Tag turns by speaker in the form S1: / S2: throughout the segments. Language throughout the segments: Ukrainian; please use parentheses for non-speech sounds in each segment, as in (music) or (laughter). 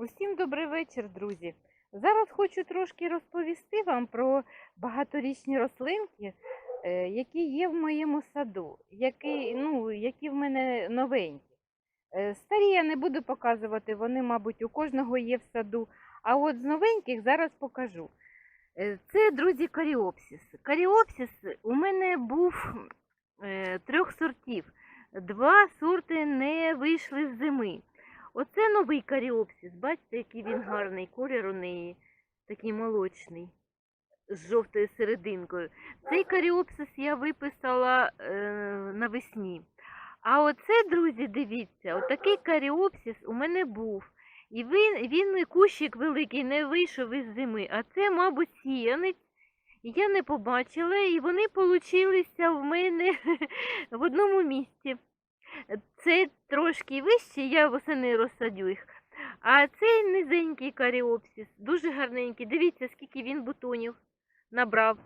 S1: Усім добрий вечір, друзі. Зараз хочу трошки розповісти вам про багаторічні рослинки, е, які є в моєму саду, які, ну, які в мене новенькі. Е, Старі я не буду показувати, вони, мабуть, у кожного є в саду. А от з новеньких зараз покажу. Е, Це, друзі, каріопсис. Каріопсис у мене був трьох сортів. Два сорти не вийшли з зими. Оце новий каріопсис. Бачите, який він гарний колір у неї, такий молочний, з жовтою серединкою. Цей каріопсис я виписала е, навесні. А оце, друзі, дивіться, отакий каріопсис у мене був. І він, він кущик великий не вийшов із зими, а це, мабуть, сіянець. Я не побачила, і вони получилися в мене (laughs) в одному місці. Це трошки вище, я восени розсадю їх. А цей низенький каріопсис, дуже гарненький. Дивіться, скільки він бутонів набрав.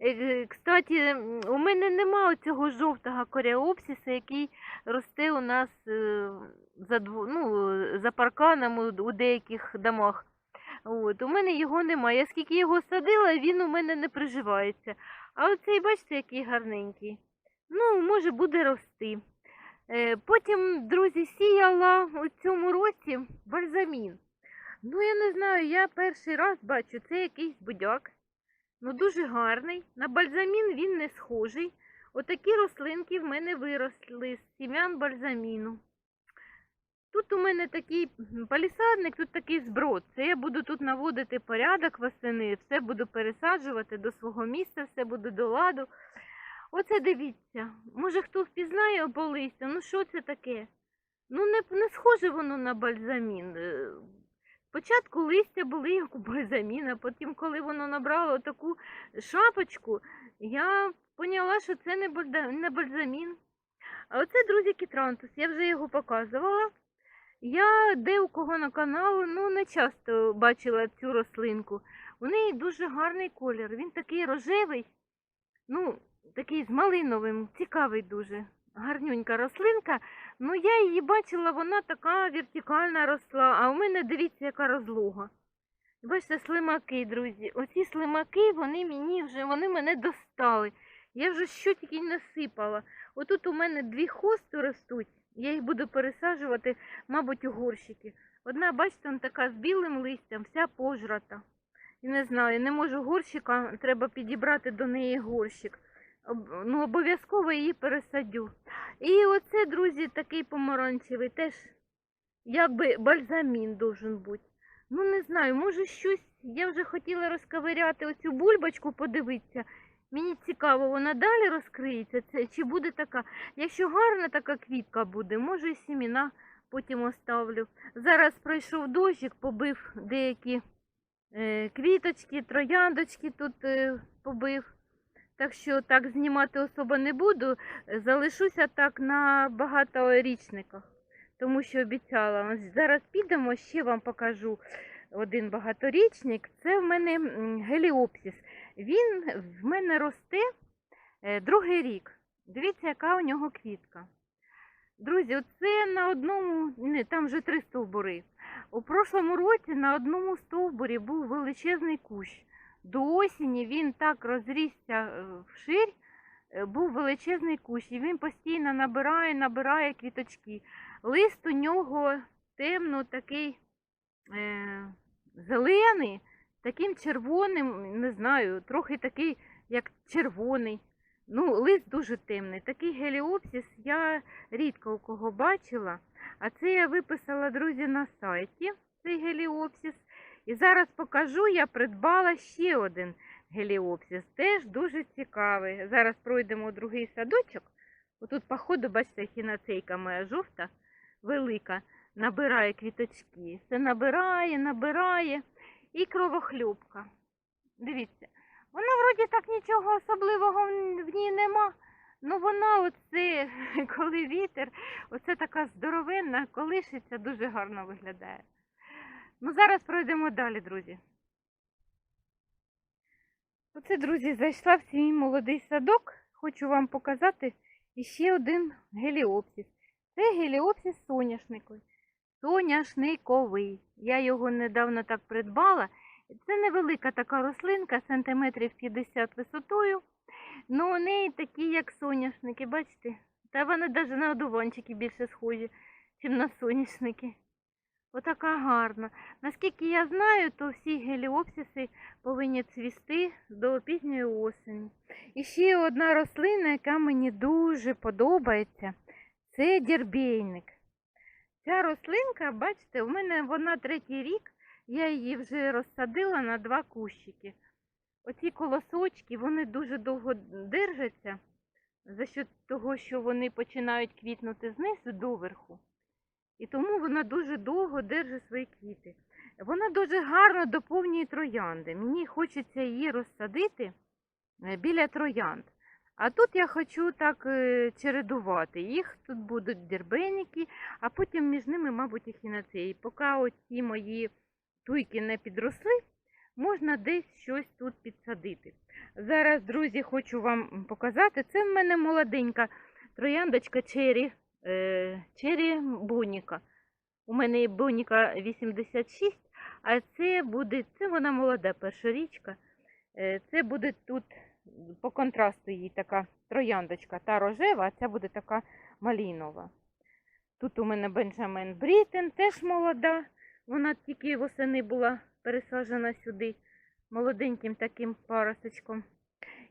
S1: Е, Кстати, у мене нема цього жовтого каріопсиса, який росте у нас е, за, ну, е, за парканом у- у деяких домах. От, у мене його немає. Я скільки його садила, він у мене не приживається. А оцей, бачите, який гарненький. Ну, може, буде рости. Е, Потім, друзі, сіяла у цьому році бальзамін. Ну, я не знаю, я перший раз бачу, це якийсь будяк. Ну, дуже гарний. На бальзамін він не схожий. Отакі рослинки в мене виросли з сім'ян бальзаміну. Тут у мене такий палісадник, тут такий зброд. Це я буду тут наводити порядок восени, все буду пересаджувати до свого місця, все буде до ладу. Оце дивіться. Може хто впізнає по листю, ну що це таке? Ну не, не схоже воно на бальзамін. Е, Спочатку листя були як у бальзаміна, потім, коли воно набрало таку шапочку, я поняла, що це не бальзамін. А оце, друзі, кітрантус. Я вже його показувала. Я де у кого на каналу, ну не часто бачила цю рослинку. У неї дуже гарний колір. Він такий рожевий, ну, такий з малиновим, цікавий дуже. Гарнюнька рослинка. Ну, я її бачила, вона така вертикальна росла, а у мене дивіться, яка розлога. Бачите, слимаки, друзі. Оці слимаки, вони мені вже, вони мене достали. Я вже що тільки не сипала. Отут у мене дві хости ростуть. Я їх буду пересаджувати, мабуть, у горщики. Одна, бачите, вона така з білим листям, вся пожрата. І не знаю, не можу горщика, треба підібрати до неї горщик. Ну, обов'язково її пересадю. І оце, друзі, такий помаранчевий, теж якби бальзамін должен бути. Ну, не знаю, може щось. Я вже хотіла розковиряти оцю бульбочку, подивитися. Мені цікаво, вона далі розкриється, це, чи буде така. Якщо гарна така квітка буде, може і сіміна потім оставлю. Зараз пройшов дощик, побив деякі е, квіточки, трояндочки тут е, побив. Так що так знімати особо не буду. Залишуся так на багаторічниках, тому що обіцяла. Зараз підемо, ще вам покажу один багаторічник. Це в мене м, геліопсис. Він в мене росте е, другий рік. Дивіться, яка у нього квітка. Друзі, оце на одному, не, там вже три стовбури. У прошлому році на одному стовбурі був величезний кущ. До осені він так розрісся е, вширь, е, був величезний кущ, і він постійно набирає, набирає квіточки. Лист у нього темно такий е, зелений, таким червоним, не знаю, трохи такий, як червоний. Ну, лист дуже темний. Такий геліопсис я рідко у кого бачила. А це я виписала, друзі, на сайті цей геліопсис. І зараз покажу, я придбала ще один геліопсис. Теж дуже цікавий. Зараз пройдемо другий садочок. Отут, походу, бачите, хіноцейка моя жовта, велика, набирає квіточки. Все набирає, набирає. І кровохлюбка. Дивіться, вона вроді так нічого особливого в в ній нема. Ну вона оце, (laughs) коли вітер, оце така здоровенна, колишиться, дуже гарно виглядає. Ну, зараз пройдемо далі, друзі. Оце, друзі, зайшла в свій молодий садок. Хочу вам показати іще один геліопсис. Це геліопсис соняшниковий. соняшниковий. Я його недавно так придбала. Це невелика така рослинка, сантиметрів 50 висотою. Ну, у неї такі, як соняшники, бачите? Та вони навіть на одуванчики більше схожі, ніж на соняшники. Отака гарна. Наскільки я знаю, то всі геліопсиси повинні цвісти до пізньої осені. І ще одна рослина, яка мені дуже подобається, це дірбейник. Ця рослинка, бачите, у мене вона третій рік, я її вже розсадила на два кущики. Оці колосочки, вони дуже довго держаться за счет того, що вони починають квітнути знизу доверху. І тому вона дуже довго держить свої квіти. Вона дуже гарно доповнює троянди. Мені хочеться її розсадити е, біля троянд. А тут я хочу так е, чередувати. Їх тут будуть дербеніки, а потім між ними, мабуть, і ехінацеї. Поки оці мої туйки не підросли, можна десь щось тут підсадити. Зараз, друзі, хочу вам показати. Це в мене молоденька трояндочка Чері, е, Чері Боніка. У мене є Боніка 86, а це буде, це вона молода першорічка. Е, Це буде тут по контрасту їй така трояндочка, та рожева, а ця буде така малінова. Тут у мене Бенджамен Брітен, теж молода. Вона тільки восени була пересаджена сюди молоденьким таким паросочком.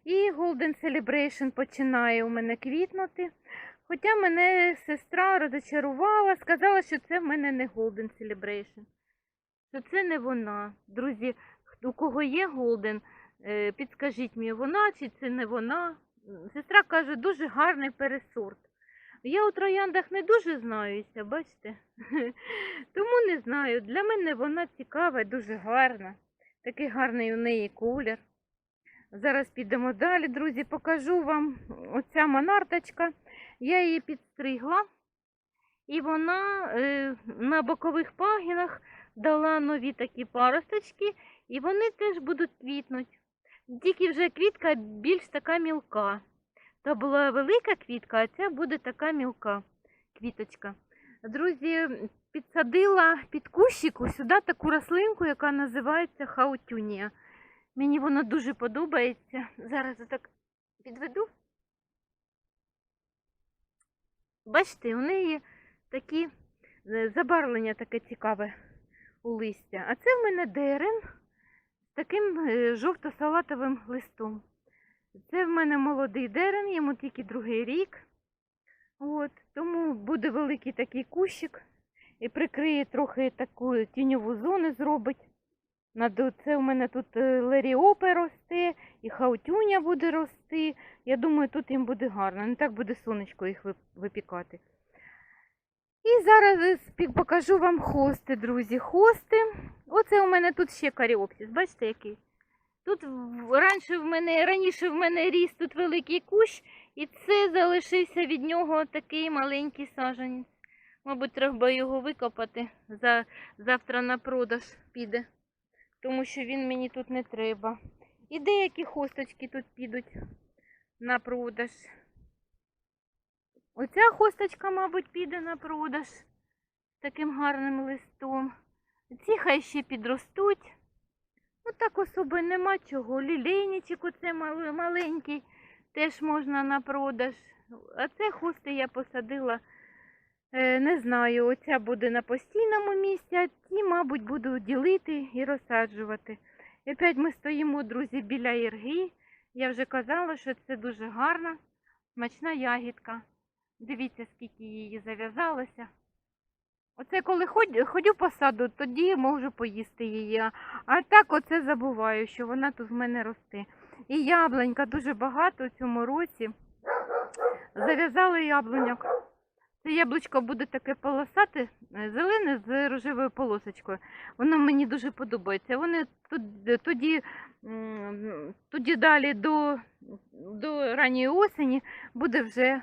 S1: І Golden Celebration починає у мене квітнути. Хоча мене сестра розочарувала, сказала, що це в мене не Golden Celebration. Що це не вона. Друзі, у кого є Golden, е, підскажіть мені, вона чи це не вона. Сестра каже, дуже гарний пересорт. Я у трояндах не дуже знаюся, бачите? (laughs) Тому не знаю. Для мене вона цікава, дуже гарна. Такий гарний у неї колір. Зараз підемо далі, друзі, покажу вам оця монарточка. Я її підстригла, і вона е, на бокових пагінах дала нові такі паросточки, і вони теж будуть квітнути. Тільки вже квітка більш така мілка. Та була велика квітка, а ця буде така мілка квіточка. Друзі, підсадила під кущику сюди таку рослинку, яка називається хаутюнія. Мені вона дуже подобається. Зараз так підведу. Бачите, у неї такі е, забарвлення таке цікаве у листя. А це в мене дерен з таким е, жовто-салатовим листом. Це в мене молодий дерен, йому тільки другий рік. От, тому буде великий такий кущик і прикриє трохи таку тіньову зону зробить. Це у мене тут е, леріопе росте, і хаутюня буде рости. Я думаю, тут їм буде гарно. Не так буде сонечко їх випікати. І зараз е, покажу вам хости, друзі. Хости. Оце у мене тут ще каріопсис. Бачите, який? Тут раніше в мене, раніше в мене ріс тут великий кущ, і це залишився від нього такий маленький саджанець. Мабуть, треба його викопати. За, завтра на продаж піде тому що він мені тут не треба. І деякі хосточки тут підуть на продаж. Оця хосточка, мабуть, піде на продаж таким гарним листом. Ці хай ще підростуть. Ну так особи нема чого. Лілейничок оце маленький, теж можна на продаж. А це хости я посадила. Е, Не знаю, оця буде на постійному місці, ті, мабуть, буду ділити і розсаджувати. І опять ми стоїмо, друзі, біля ірги. Я вже казала, що це дуже гарна, смачна ягідка. Дивіться, скільки її зав'язалося. Оце коли ходю, ходю по саду, тоді можу поїсти її. А- так оце забуваю, що вона тут в мене росте. І яблунька дуже багато в цьому році. Зав'язали яблуньок. Це яблучко буде таке полосате, е, зелене з рожевою полосочкою. Воно мені дуже подобається. Вони тоді, тоді далі до, до ранньої осені буде вже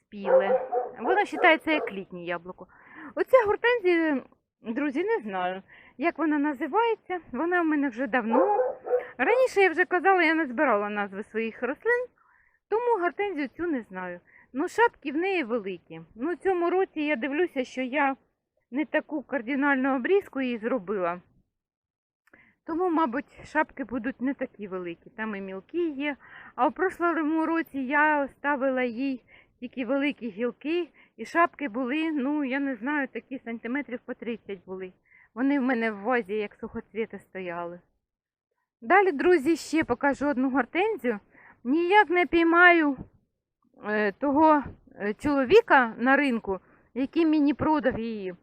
S1: спіле. Воно вважається як літнє яблуко. Оця гортензія, друзі, не знаю, як вона називається. Вона в мене вже давно. Раніше я вже казала, я не збирала назви своїх рослин, тому гортензію цю не знаю. Ну, шапки в неї великі. Ну, цьому році я дивлюся, що я не таку кардинальну обрізку їй зробила. Тому, мабуть, шапки будуть не такі великі. Там і мілкі є. А в прошлому році я ставила їй тільки великі гілки, і шапки були, ну, я не знаю, такі сантиметрів по 30 були. Вони в мене в вазі, як сухоцвіти стояли. Далі, друзі, ще покажу одну гортензію. Ніяк не піймаю того е, чоловіка на ринку, який мені продав її,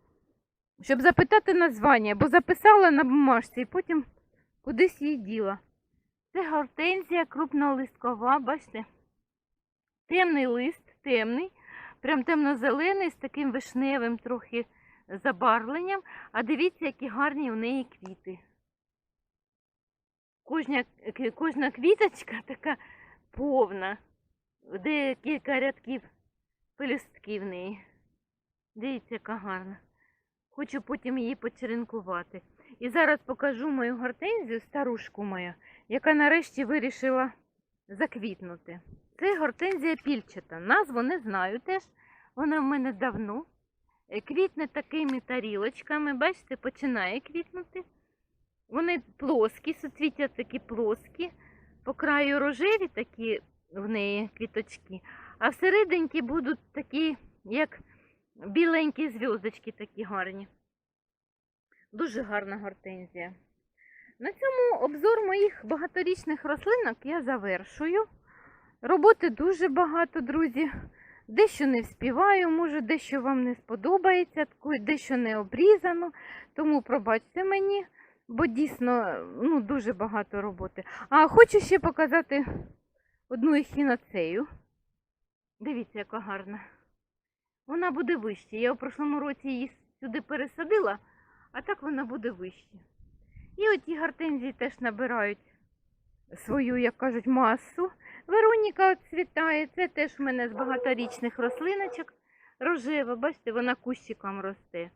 S1: щоб запитати названня, бо записала на бумажці і потім кудись її діла. Це гортензія крупнолисткова, бачите? Темний лист, темний, прям темно-зелений, з таким вишневим трохи забарвленням. А дивіться, які гарні в неї квіти. Кожна, кожна квіточка (laughs) така повна, де кілька рядків пелюстків неї. Дивіться, яка гарна. Хочу потім її почеренкувати. І зараз покажу мою гортензію, старушку мою, яка нарешті вирішила заквітнути. Це гортензія пільчата. Назву не знаю теж. Вона в мене давно. Е, Квітне такими тарілочками. Бачите, починає квітнути. Вони плоскі, суцвіття такі плоскі. По краю рожеві такі в неї квіточки, а всерединки будуть такі, як біленькі зв'язочки такі гарні. Дуже гарна гортензія. На цьому обзор моїх багаторічних рослинок я завершую. Роботи дуже багато, друзі. Дещо не вспіваю, може, дещо вам не сподобається, дещо не обрізано. Тому пробачте мені, бо дійсно ну, дуже багато роботи. А хочу ще показати одну ехінацею. Дивіться, яка гарна. Вона буде вище. Я у прошлому році її сюди пересадила, а так вона буде вище. І оті гортензії теж набирають свою, як кажуть, масу. Вероніка цвітає. Це теж в мене з багаторічних рослиночок. Рожева, бачите, вона кущиком росте.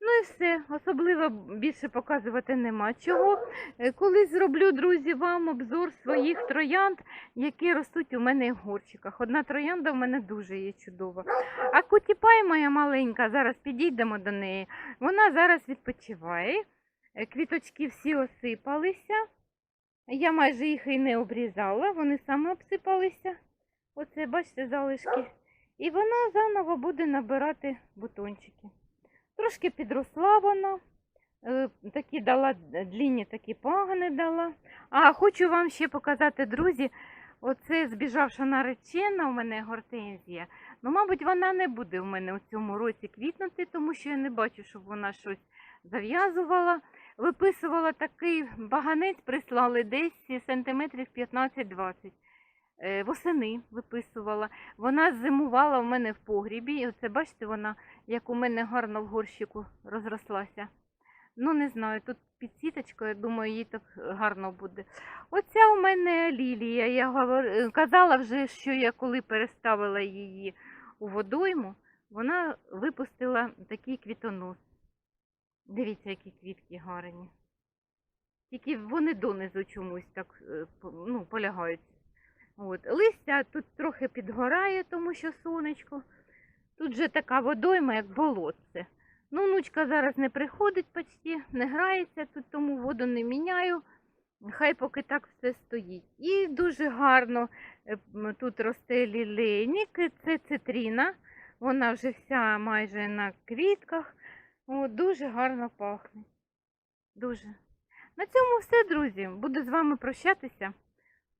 S1: Ну і все. Особливо більше показувати нема чого. Е, Колись зроблю, друзі, вам обзор своїх троянд, які ростуть у мене в горщиках. Одна троянда в мене дуже є чудова. А кутіпай моя маленька, зараз підійдемо до неї. Вона зараз відпочиває. Е, Квіточки всі осипалися. Я майже їх і не обрізала, вони саме обсипалися. Оце, бачите, залишки. І вона заново буде набирати бутончики. Трошки підросла вона. е, Такі дала длінні такі пагани дала. А хочу вам ще показати, друзі, оце збіжавша наречена у мене гортензія. Ну, мабуть, вона не буде у мене у цьому році квітнути, тому що я не бачу, щоб вона щось зав'язувала. Виписувала такий баганець, прислали десь сантиметрів 15-20. Е, Восени виписувала. Вона зимувала в мене в погрібі. І оце, бачите, вона як у мене гарно в горщику розрослася. Ну, не знаю, тут під сіточкою, я думаю, їй так гарно буде. Оця у мене лілія. Я говор... е, казала вже, що я коли переставила її у водойму, вона випустила такий квітонос. Дивіться, які квітки гарні. Тільки вони донизу чомусь так е, ну, полягають. От. Листя тут трохи підгорає, тому що сонечко. Тут же така водойма, як болотце. Ну, внучка зараз не приходить почти, не грається тут, тому воду не міняю. Хай поки так все стоїть. І дуже гарно е, тут росте лілейник, це цитріна. Вона вже вся майже на квітках. О, дуже гарно пахне. Дуже. На цьому все, друзі. Буду з вами прощатися.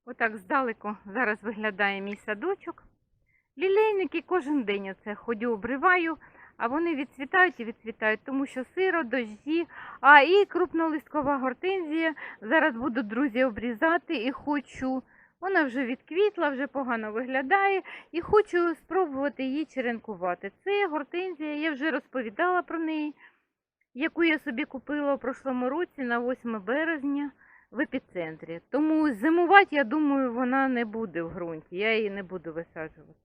S1: Отак здалеку зараз виглядає мій садочок. Лілейники кожен день оце ходю, обриваю, а вони відцвітають і відцвітають, тому що сиро, дощі, а і крупнолисткова гортензія. Зараз буду, друзі, обрізати і хочу. Вона вже відквітла, вже погано виглядає, і хочу спробувати її черенкувати. Це гортензія, я вже розповідала про неї, яку я собі купила у прошлому році на 8 березня в епіцентрі. Тому зимувати, я думаю, вона не буде в ґрунті, я її не буду висаджувати.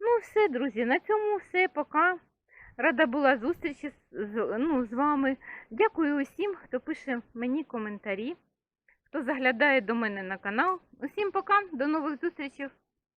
S1: Ну, все, друзі, на цьому все. Пока. Рада була зустрічі з, ну, з вами. Дякую усім, хто пише мені коментарі, хто заглядає до мене на канал. Усім пока, до нових зустрічей.